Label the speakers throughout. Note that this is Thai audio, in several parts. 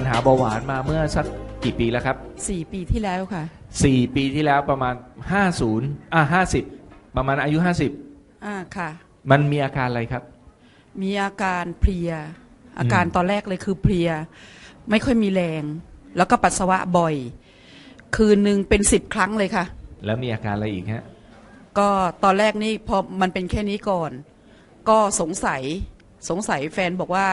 Speaker 1: ปัญหาเบาหวานมาเมื่อสักกี่ปีแล้วครับ
Speaker 2: สี่ปีที่แล้วค่ะ
Speaker 1: สี่ปีที่แล้วประมาณ50อะ50ประมาณอายุ
Speaker 2: อ่าค่ะ
Speaker 1: 50มันมีอาการอะไรครับ
Speaker 2: มีอาการเพลีย อาการ
Speaker 1: อืม
Speaker 2: ตอนแรกเลยคือเพลีย ไม่ค่อยมีแรง แล้วก็ปัสสาวะบ่อย คืนหนึ่งเป็นสิบครั้งเลยค่ะ
Speaker 1: แล้วมีอาการอะไรอีกฮะ
Speaker 2: ก็ตอนแรกนี่พอมันเป็นแค่นี้ก่อน ก็สงสัยสงสัยแฟนบอกว่า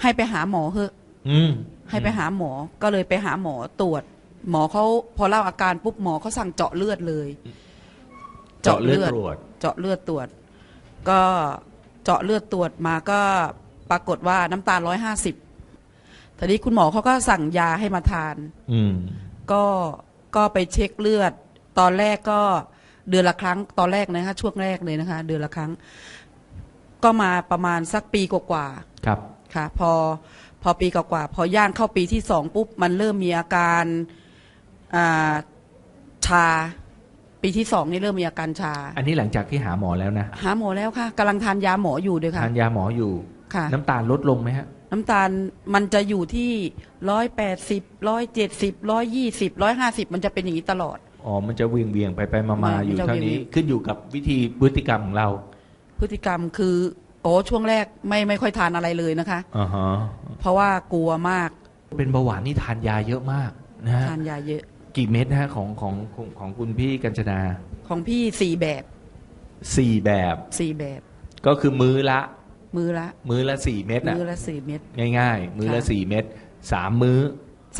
Speaker 2: ให้ไปหาหมอเถอะ
Speaker 1: อืม
Speaker 2: ให้ไปหาหมอก็เลยไปหาหมอตรวจ หมอเขาพอเล่าอาการปุ๊บหมอเขาสั่งเจาะเลือดเลย
Speaker 1: เจาะเลือดตรวจ
Speaker 2: เจาะเลือดตรวจ ก็เจาะเลือดตรวจมาก็ปรากฏว่าน้ำตาลร้อยห้าสิบทีนี้คุณหมอเขาก็สั่งยาให้มาทาน
Speaker 1: อืม
Speaker 2: ก็ก็ไปเช็คเลือด ตอนแรกก็เดือนละครั้ง ตอนแรกนะคะช่วงแรกเลยนะคะ เดือนละครั้ง ก็มาประมาณสักปีกว่าๆ
Speaker 1: ครับ
Speaker 2: ค่ะ พอ พอปีกว่าๆพอย่างเข้าปีที่สองปุ๊บมันเริ่มมีอาการอ่าชา ปีที่สองนี่เริ่มมีอาการชา
Speaker 1: อันนี้หลังจากที่หาหมอแล้วนะ
Speaker 2: หาหมอแล้วค่ะกำลังทานยาหมออยู่ด้วยค่ะ
Speaker 1: ทานยาหมออยู่
Speaker 2: ค่ะ
Speaker 1: น้ำตาลลดลงไหมฮะ
Speaker 2: น้ำตาลมันจะอยู่ที่ร้อยแปดสิบร้อยเจ็ดสิบร้อยยี่สิบร้อยห้าสิบมันจะเป็นอย่างนี้ตลอด
Speaker 1: อ๋อ มันจะเวียงเวียงๆไปไปมา
Speaker 2: มั
Speaker 1: มานอยู่
Speaker 2: จะ
Speaker 1: เท่า
Speaker 2: เวี
Speaker 1: นี้
Speaker 2: ยงๆ
Speaker 1: ขึ้นอยู่กับวิธีพฤติกรรมของเรา
Speaker 2: พฤติกรรมคือ โอ้ช่วงแรกไม่ไม่ค่อยทานอะไรเลยนะคะ
Speaker 1: อ่าฮะ
Speaker 2: เพราะว่ากลัวมาก
Speaker 1: เป็นเบาหวานนี่ทานยาเยอะมากนะฮะ
Speaker 2: ทานยาเยอะ
Speaker 1: กี่เม็ดนะฮะของของของของคุณพี่กัญจนา
Speaker 2: ของพี่สี่แบบ
Speaker 1: สี่แบบ
Speaker 2: สี่แบบ
Speaker 1: ก็คือมื้อละ
Speaker 2: มือละ
Speaker 1: มื้อละสี่เม็ดนะ
Speaker 2: มือละสี่เม็ด
Speaker 1: ง่ายๆ มื้อละ
Speaker 2: ค่ะ
Speaker 1: สี่เม็ดสามมื้อ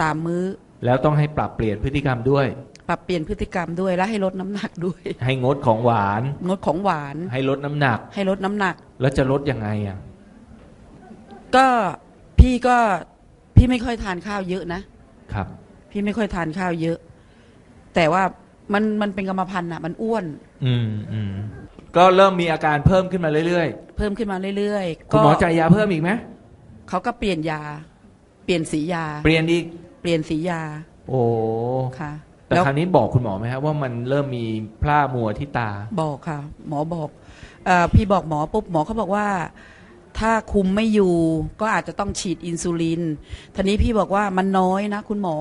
Speaker 2: สามมื้อ
Speaker 1: แล้วต้องให้ปรับเปลี่ยนพฤติกรรมด้วย
Speaker 2: ปรับเปลี่ยนพฤติกรรมด้วยและให้ลดน้ำหนักด้วย
Speaker 1: ให้งดของหวาน
Speaker 2: งดของหวาน
Speaker 1: ให้ลดน้ำหนัก
Speaker 2: ให้ลดน้ำหนัก
Speaker 1: แล้วจะลดยังไงอะ
Speaker 2: ก็พี่ก็พี่ไม่ค่อยทานข้าวเยอะนะ
Speaker 1: ครับ
Speaker 2: พี่ไม่ค่อยทานข้าวเยอะ แต่ว่ามันมันเป็นกรรมพันธุ์อะ มันอ้วน
Speaker 1: อืมอืมก็เริ่มมีอาการเพิ่มขึ้นมาเรื่อย
Speaker 2: เพิ่มขึ้นมาเรื่อย
Speaker 1: ๆ
Speaker 2: ๆ
Speaker 1: คุณหมอจ่ายยาเพิ่มอีกไหม
Speaker 2: เขาก็เปลี่ยนยา เปลี่ยนสียา
Speaker 1: เปลี่ยนอีก
Speaker 2: เปลี่ยนสียา
Speaker 1: โอ้
Speaker 2: ค่ะ
Speaker 1: แต่
Speaker 2: แล้ว
Speaker 1: คราวนี้บอกคุณหมอไหมครับว่ามันเริ่มมีพร่ามัวที่ตา
Speaker 2: บอกค่ะ หมอบอกเออพี่บอกหมอปุ๊บหมอเขาบอกว่า ถ้าคุมไม่อยู่ก็อาจจะต้องฉีดอินซูลินทีนี้พี่บอกว่ามันน้อยนะ คุณหมอ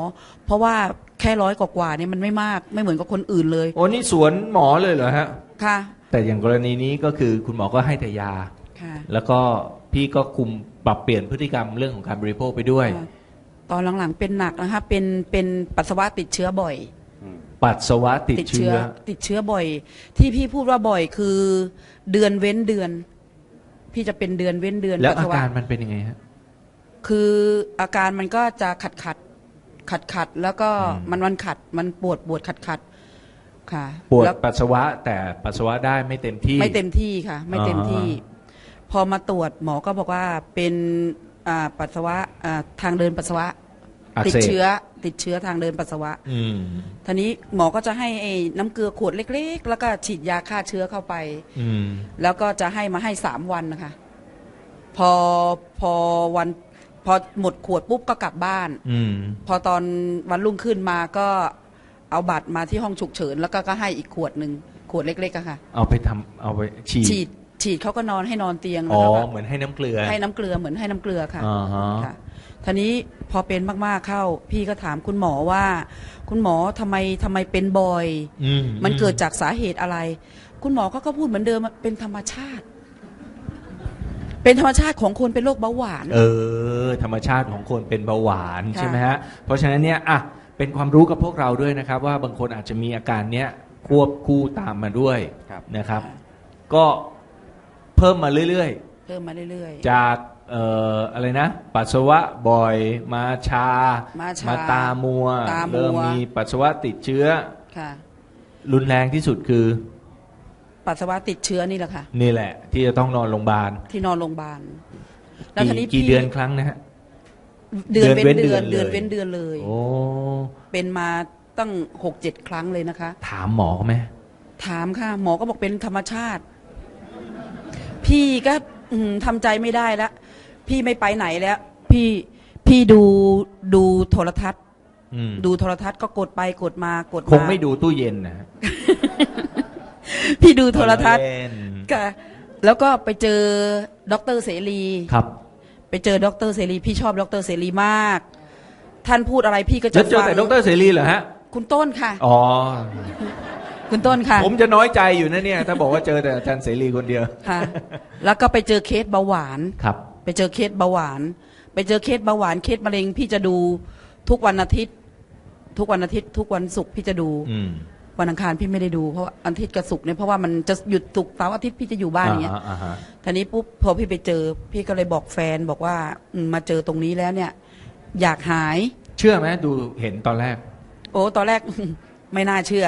Speaker 2: เพราะว่าแค่ร้อยกว่าๆเนี่ยมันไม่มากไม่เหมือนกับคนอื่นเลย
Speaker 1: โอ้นี่สวนหมอเลยเหรอฮะ
Speaker 2: ค่ะ
Speaker 1: แต่อย่างกรณีนี้ก็คือคุณหมอก็ให้แต่ยา
Speaker 2: ค่ะ
Speaker 1: แล้วก็พี่ก็คุมปรับเปลี่ยนพฤติกรรมเรื่องของการบริโภคไปด้วย
Speaker 2: ค่ะ ตอนหลังๆเป็นหนักนะคะเป็นเป็นปัสสาวะติดเชื้อบ่อย
Speaker 1: ปัสสาวะติดเชื้อ
Speaker 2: ติดเชื้อบ่อย ที่พี่พูดว่าบ่อยคือเดือนเว้นเดือน พี่จะเป็นเดือนเว้นเดือน
Speaker 1: แล้ว
Speaker 2: ปัส
Speaker 1: อา
Speaker 2: สาวะ
Speaker 1: การมันเป็นยังไงฮะ
Speaker 2: คืออาการมันก็จะขัดขัดขัดขัดๆแล้วก็
Speaker 1: อืม
Speaker 2: มันมันขัดมันปวดปวดขัดขัดๆค่ะ
Speaker 1: ปวด
Speaker 2: แล้ว
Speaker 1: ปัสสาวะแต่ปัสสาวะได้ไม่เต็มที่
Speaker 2: ไม่เต็มที่ค่ะ ไม่เต็มที่
Speaker 1: อ่
Speaker 2: พอมาตรวจหมอก็บอกว่าเป็นอ่าปัสสาวะอ่าทางเดินปัสสาวะ
Speaker 1: อัก
Speaker 2: ติด
Speaker 1: เสบ
Speaker 2: เชื้อติดเชื้อทางเดินปัสสาวะ
Speaker 1: อืม
Speaker 2: ทีนี้หมอก็จะให้ไอ้น้ำเกลือขวดเล็ก ๆ แล้วก็ฉีดยาฆ่าเชื้อเข้าไป
Speaker 1: อืม
Speaker 2: แล้วก็จะให้มาให้สามวันนะคะ พอพอวันพอหมดขวดปุ๊บก็กลับบ้าน
Speaker 1: อืม
Speaker 2: พอตอนวันรุ่งขึ้นมาก็เอาบัตรมาที่ห้องฉุกเฉิน แล้วก็ก็ให้อีกขวดหนึ่งขวดเล็กๆอะค่ะ
Speaker 1: เอาไปทำเอาไปฉีด
Speaker 2: ฉีดฉีดเขาก็นอนให้นอนเตียง
Speaker 1: อ๋
Speaker 2: แล้
Speaker 1: อ
Speaker 2: วก็
Speaker 1: เหมือนให้น้ำเกลือ
Speaker 2: ให้น้ำเกลือเหมือนให้น้ำเกลือค่ะ
Speaker 1: อ่าฮะ
Speaker 2: ค่ะ ทีนี้พอเป็นมากๆเข้า พี่ก็ถามคุณหมอว่า คุณหมอทำไมทำไมเป็นบ่อย
Speaker 1: อื
Speaker 2: มันเกิดจากสาเหตุอะไร คุณหมอก็ก็พูดเหมือนเดิมว่าเป็นธรรมชาติ เป็นธรรมชาติของคนเป็นโรคเบาหวาน
Speaker 1: เออ ธรรมชาติของคนเป็นเบาหวาน
Speaker 2: ค่ะ
Speaker 1: ใช่ไหมฮะ เพราะฉะนั้นเนี่ยอะเป็นความรู้กับพวกเราด้วยนะครับ ว่าบางคนอาจจะมีอาการเนี้ยควบคู่ตามมาด้วย
Speaker 3: ครับ
Speaker 1: นะครับ ก็เพิ่มมาเรื่อย
Speaker 2: เพิ่มมาเรื่อย
Speaker 1: ๆจาก เอ่ออะไรนะ ปัสสาวะบ่อยมาชา
Speaker 2: มาชา
Speaker 1: มาตามัว
Speaker 2: ตามัว
Speaker 1: เริ่มมีปัสสาวะติดเชื้อ
Speaker 2: ๆค่ะ
Speaker 1: รุนแรงที่สุดคือ
Speaker 2: ปัสสาวะติดเชื้อนี่แหละค่ะ
Speaker 1: นี่แหละ ที่จะต้องนอนโรงพยาบาล
Speaker 2: ที่นอนโรงพยาบาลแล้ว
Speaker 1: กี่
Speaker 2: ทีนี้
Speaker 1: กี่
Speaker 2: พี่
Speaker 1: เดือนครั้งนะฮะ
Speaker 2: เดือน
Speaker 1: เดื
Speaker 2: เว้
Speaker 1: อน
Speaker 2: น
Speaker 1: เว้น
Speaker 2: เดือน
Speaker 1: เดื
Speaker 2: เดื
Speaker 1: อ
Speaker 2: อนน
Speaker 1: เลย
Speaker 2: เว้นเดือนเลย
Speaker 1: โอ้
Speaker 2: เป็นมาตั้งหกเจ็ดครั้งเลยนะคะ
Speaker 1: ถามหมอเขาไหม
Speaker 2: ถามค่ะ หมอก็บอกเป็นธรรมชาติ พี่ก็อืมทำใจไม่ได้แล้ว พี่ไม่ไปไหนแล้ว พี่พี่ดูดูโทรทัศน์
Speaker 1: อืม
Speaker 2: ดูโทรทัศน์ก็กดไปกดมากดมา
Speaker 1: คงไม่ ดูตู้เย็นนะฮะ
Speaker 2: พี่ดูโทรทัศน์
Speaker 1: เล่น
Speaker 2: ค่ะแล้วก็ไปเจอด็อกเตอร์เสรี
Speaker 1: ครับ
Speaker 2: ไปเจอด็อกเตอร์เสรี พี่ชอบด็อกเตอร์เสรีมาก ท่านพูดอะไรพี่ก็จะ
Speaker 1: แล้วเจอ
Speaker 2: ฟัง
Speaker 1: แต่ดรเสรีเหรอฮะ
Speaker 2: คุณต้นค่ะ
Speaker 1: อ๋อ
Speaker 2: คุณต้นค่ะ
Speaker 1: ผมจะน้อยใจอยู่นะเนี่ย ถ้าบอกว่าเจอแต่อาจารย์เสรีคนเดียว
Speaker 2: ค่ะ แล้วก็ไปเจอเคสเบาหวาน
Speaker 1: ครับ
Speaker 2: ไปเจอเคสเบาหวาน ไปเจอเคสเบาหวานเคสมะเร็ง พี่จะดูทุกวันอาทิตย์ ทุกวันอาทิตย์ ทุกวันศุกร์พี่จะดู
Speaker 1: อืม
Speaker 2: วันอังคารพี่ไม่ได้ดูเพราะว่าอาทิตย์กับศุกร์เนี่ยเพราะว่ามันจะหยุดศุกร์เสาร์อาทิตย์พี่จะอยู่บ้านอย่างเงี้ย
Speaker 1: อ่าฮะ
Speaker 2: ทีนี้ปุ๊บพอพี่ไปเจอ พี่ก็เลยบอกแฟนบอกว่าอืมมาเจอตรงนี้แล้วเนี่ย อยากหาย
Speaker 1: เชื่อไหมดูเห็นตอนแรก
Speaker 2: โอ้ตอนแรก ไม่น่าเชื่อ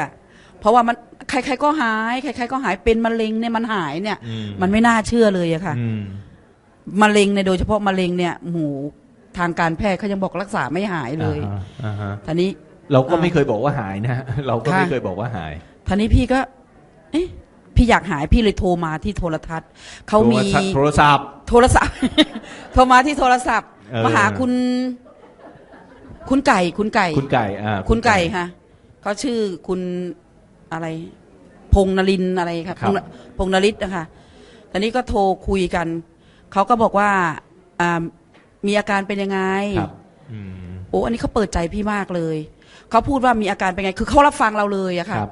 Speaker 2: เพราะว่ามันใคร ๆ ก็หาย ใคร ๆ ก็หายเป็นมะเร็งเนี่ยมันหายเนี่ย
Speaker 1: อืม
Speaker 2: มันไม่น่าเชื่อเลยอะค่ะ
Speaker 1: อืม
Speaker 2: มะเร็งเนี่ยโดยเฉพาะมะเร็งเนี่ยหมูทางการแพทย์เขายังบอกรักษาไม่หายเลย
Speaker 1: อ่าฮะอ่าฮะ
Speaker 2: ทีนี้
Speaker 1: เราก็
Speaker 2: อ่า
Speaker 1: ไม่เคยบอกว่าหายนะฮะเราก็ไม่
Speaker 2: ค่ะ
Speaker 1: เคยบอกว่าหาย
Speaker 2: ทีนี้พี่ก็ เอ๊ะพี่อยากหายพี่เลยโทรมาที่โทรทัศน์เขามี
Speaker 1: โทรศัพท์
Speaker 2: โทรศัพท์ โทรมาที่โทรศัพท์
Speaker 1: เออ
Speaker 2: มาหาคุณ คุณไก่ คุณไก่
Speaker 1: คุณไก่อ่า
Speaker 2: คุณไก่ค่ะเขาชื่อคุณอะไร พงษ์นรินทร์อะไรครับ
Speaker 1: ครับ
Speaker 2: พงษ์พงษ์นริศนะคะตอนนี้ก็โทรคุยกัน เขาก็บอกว่าอ่ามีอาการเป็นยังไง
Speaker 1: ครับ อืม
Speaker 2: โอ้อันนี้เขาเปิดใจพี่มากเลย เขาพูดว่ามีอาการเป็นไง คือเขารับฟังเราเลยอะ
Speaker 1: ค
Speaker 2: ค่ะ
Speaker 1: รับ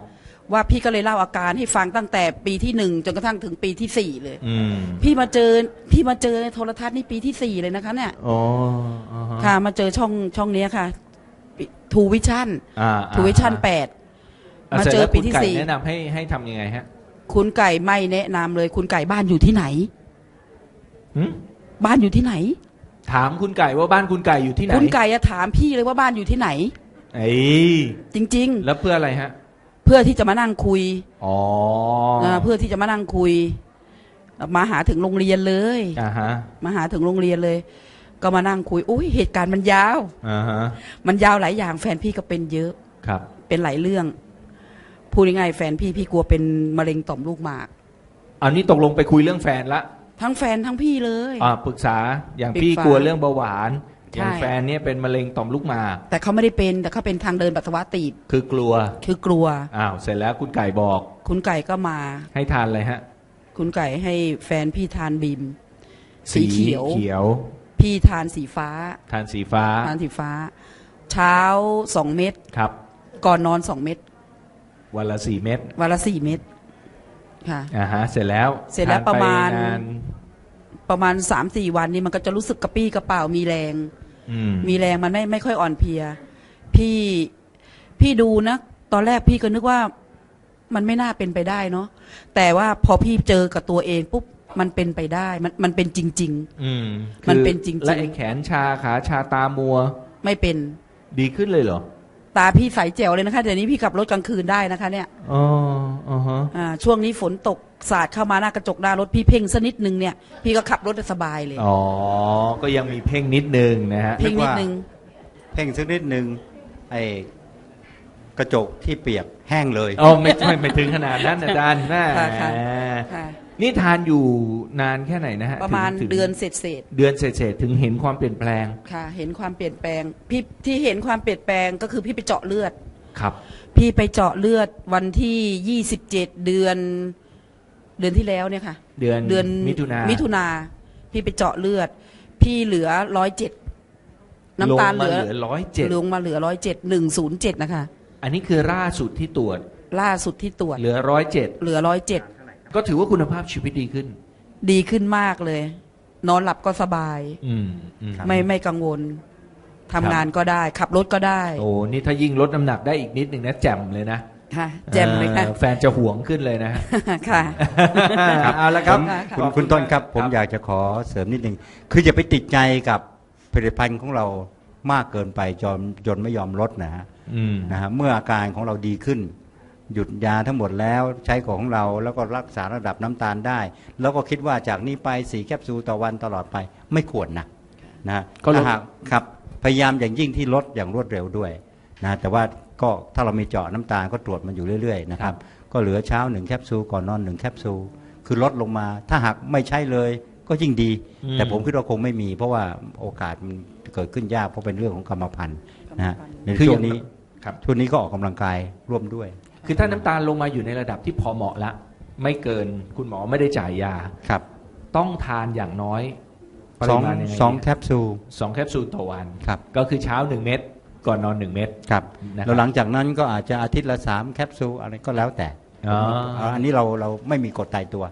Speaker 2: ว่าพี่ก็เลยเล่าอาการให้ฟังตั้งแต่ปีที่หนึ่งจนกระทั่งถึงปีที่สี่เลย
Speaker 1: อืม
Speaker 2: พี่มาเจอ พี่มาเจอโทรทัศน์นี่ปีที่สี่เลยนะคะเนี่ย
Speaker 1: อ๋ออ่าฮะ
Speaker 2: ค่ะ มาเจอช่องช่องเนี้ยค่ะทูวิชั่น
Speaker 1: อ่า
Speaker 2: ทูวิชั่นแปด
Speaker 1: อะ
Speaker 2: มา
Speaker 1: สร็
Speaker 2: เจอ
Speaker 1: แล้ว
Speaker 2: ปี
Speaker 1: คุณ
Speaker 2: ที่
Speaker 1: ไก่
Speaker 2: สี่
Speaker 1: แนะนำให้ให้ทำยังไงฮะ
Speaker 2: คุณไก่ไม่แนะนำเลย คุณไก่บ้านอยู่ที่ไหน
Speaker 1: หึ
Speaker 2: บ้านอยู่ที่ไหน
Speaker 1: ถามคุณไก่ว่าบ้านคุณไก่อยู่ที่ไหน
Speaker 2: คุณไก่อะถามพี่เลยว่าบ้านอยู่ที่ไหน
Speaker 1: ไอ้
Speaker 2: จริง
Speaker 1: แล้วเพื่ออะไรฮะ
Speaker 2: ๆเพื่อที่จะมานั่งคุย
Speaker 1: อ๋อา
Speaker 2: เพื่อที่จะมานั่งคุย มาหาถึงโรงเรียนเลย
Speaker 1: อ่าฮะ
Speaker 2: มาหาถึงโรงเรียนเลย ก็มานั่งคุยอุ้ยเหตุการณ์มันยาว
Speaker 1: อ่าฮะ
Speaker 2: มันยาวหลายอย่างแฟนพี่ก็เป็นเยอะ
Speaker 1: ครับ
Speaker 2: เป็นหลายเรื่องพูดง่ายๆแฟนพี่พี่กลัวเป็นมะเร็งต่อมลูกหมาก
Speaker 1: อันนี้ตกลงไปคุยเรื่องแฟนละ
Speaker 2: ทั้งแฟนทั้งพี่เลย
Speaker 1: อ่าปรึกษาอย่าง
Speaker 2: ปรึก
Speaker 1: พี่
Speaker 2: ษาก
Speaker 1: ลัวเรื่องเบาหวาน
Speaker 2: ใช่
Speaker 1: อย่างแฟนเนี่ยเป็นมะเร็งต่อมลูกหมาก
Speaker 2: แต่เขาไม่ได้เป็นแต่เขาเป็นทางเดินปัสสาวะตีบ
Speaker 1: คือกลัว
Speaker 2: คือกลัว
Speaker 1: อ้าวเสร็จแล้วคุณไก่บอก
Speaker 2: คุณไก่ก็มา
Speaker 1: ให้ทานอะไรฮะ
Speaker 2: คุณไก่ให้แฟนพี่ทานบีมสีเขียว
Speaker 1: เขียว
Speaker 2: พี่ทานสีฟ้า
Speaker 1: ทานสีฟ้า
Speaker 2: ทานสีฟ้า เช้าสองเม็ด
Speaker 1: ครับ
Speaker 2: ก่อนนอนสองเม็ด
Speaker 1: วันละสี่เม็ด
Speaker 2: วันละสี่เม็ด ค่ะ
Speaker 1: อ่าฮะเสร็จแล้ว
Speaker 2: เสร็จแล้ว
Speaker 1: ทนไป
Speaker 2: ระมาณ
Speaker 1: นาน
Speaker 2: ประมาณสามสี่วันนี้มันก็จะรู้สึกกระปี้กระเป๋ามีแรง
Speaker 1: อืม
Speaker 2: มีแรงมันไม่ไม่ค่อยอ่อนเพลีย พี่พี่ดูนะ ตอนแรกพี่ก็นึกว่ามันไม่น่าเป็นไปได้เนาะแต่ว่าพอพี่เจอกับตัวเองปุ๊บมันเป็นไปได้มันมันเป็นจริง
Speaker 1: อืม
Speaker 2: มัน
Speaker 1: คือ
Speaker 2: เป็นจริงๆ
Speaker 1: และไอ้แขนชาขาชาตามัว
Speaker 2: ๆ ไม่เป็น
Speaker 1: ดีขึ้นเลยเหรอ
Speaker 2: ตาพี่ใสแจ๋วเลยนะคะเดี๋ยวนี้พี่ขับรถกลางคืนได้นะคะเนี่ย
Speaker 1: อ๋ออ๋อฮะ
Speaker 2: อ่าช่วงนี้ฝนตกสาดเข้ามาหน้ากระจกหน้ารถพี่เพ่งสักนิดนึงเนี่ย พี่ก็ขับรถได้สบายเลย
Speaker 1: อ๋อ ก็ยังมีเพ่งนิดนึงนะฮะ
Speaker 2: เพ่งนิดนึง
Speaker 3: เพ่งสักนิดหนึ่งไอ้กระจกที่เปียกแห้งเลย
Speaker 1: อ๋อ ไม่ไม่ไม่ถึงขนาดนั้นอาจารย์แม่
Speaker 2: ค่ะค่ะค่ะ
Speaker 1: นี่ทานอยู่นานแค่ไหนนะฮะ
Speaker 2: ประมาณ
Speaker 1: ถึง
Speaker 2: เดือนเศษเศษ
Speaker 1: เดือนเศษๆถึงเห็นความเปลี่ยนแปลง
Speaker 2: ๆค่ะ เห็นความเปลี่ยนแปลงพี่ที่เห็นความเปลี่ยนแปลงก็คือพี่ไปเจาะเลือด
Speaker 1: ครับ
Speaker 2: พี่ไปเจาะเลือดวันที่ยี่สิบเจ็ดเดือน เดือนที่แล้วเนี่ยค่ะ
Speaker 1: เดือน
Speaker 2: เดือน
Speaker 1: มิถุนา
Speaker 2: มิถุนาพี่ไปเจาะเลือด พี่เหลือร้อยเจ็ดน้ำตาล
Speaker 1: ลง
Speaker 2: เห
Speaker 1: มา
Speaker 2: ลือ
Speaker 1: เหลือร้อยเจ็ด
Speaker 2: ลงมาเหลือร้อยเจ็ดหนึ่งศูนย์เจ็ดนะคะ
Speaker 1: อันนี้คือล่าสุดที่ตรวจ
Speaker 2: ล่าสุดที่ตรวจ
Speaker 1: เหลือร้อยเจ็ด
Speaker 2: เหลือร้อยเจ็ด
Speaker 1: ก็ถือว่าคุณภาพชีวิตดีขึ้น
Speaker 2: ดีขึ้นมากเลย นอนหลับก็สบาย
Speaker 1: อืมอืม
Speaker 2: ไม่ไม่กังวลทำงานก็ได้ ขับรถก็ได้
Speaker 1: โอ้นี่ถ้ายิ่งลดน้ำหนักได้อีกนิดหนึ่งนะแจ่มเลยนะ
Speaker 2: ค่ะแจ่มเลยค่ะ
Speaker 1: ออแฟนจะห่วงขึ้นเลยนะฮะ
Speaker 2: ค่ะ
Speaker 1: เอาละครับ
Speaker 2: ค่ะ
Speaker 3: คุณคุณต้นครับ ผมอยากจะขอเสริมนิดหนึ่งคืออย่าไปติดใจกับผลิตภัณฑ์ของเรามากเกินไปจนจนไม่ยอมลดนะฮะ
Speaker 1: อืม
Speaker 3: นะฮะเมื่ออาการของเราดีขึ้น หยุดยาทั้งหมดแล้วใช้ของเราแล้วก็รักษาระดับน้ำตาลได้ แล้วก็คิดว่าจากนี้ไปสีแคปซูลต่อวันตลอดไปไม่ควรนะนะฮะ
Speaker 1: ก็ลด
Speaker 3: ถ้าหากครับพยายามอย่างยิ่งที่ลดอย่างรวดเร็วด้วยนะแต่ว่าก็ถ้าเรามีเจาะน้ำตาลก็ตรวจมันอยู่เรื่อยๆนะครับก็เหลือเช้าหนึ่งแคปซูลก่อนนอนหนึ่งแคปซูลคือลดลงมา ถ้าหากไม่ใช่เลยก็ยิ่งดี
Speaker 1: อืม
Speaker 3: แต่ผมคิดว่าคงไม่มี เพราะว่าโอกาสมันเกิดขึ้นยากเพราะเป็นเรื่องของกรรมพันธุ์นะฮะใน
Speaker 1: คือ
Speaker 3: ช่
Speaker 1: อ
Speaker 3: ว
Speaker 1: ย่างง
Speaker 3: นี้
Speaker 1: ครับ
Speaker 3: ช่วงนี้ก็ออกกำลังกายร่วมด้วย
Speaker 1: คือถ้าน้ำตาลลงมาอยู่ในระดับที่พอเหมาะละ ไม่เกินคุณหมอไม่ได้จ่ายยา
Speaker 3: ครับ
Speaker 1: ต้องทานอย่างน้อยป
Speaker 3: ส
Speaker 1: ริ
Speaker 3: อง
Speaker 1: มาณยังไง
Speaker 3: สอง
Speaker 1: เนี่ย
Speaker 3: แคปซูล
Speaker 1: สองแคปซูลต่อวัน
Speaker 3: ครับ
Speaker 1: ก็คือเช้าหนึ่งเม็ดก่อนนอนหนึ่งเม็ด
Speaker 3: ครับ
Speaker 1: นะครับ
Speaker 3: แล้วหลังจากนั้นก็อาจจะอาทิตย์ละสามแคปซูลอะไรก็แล้วแต่
Speaker 1: อ๋อ
Speaker 3: อันนี้เราเราไม่มีกฎตายตัว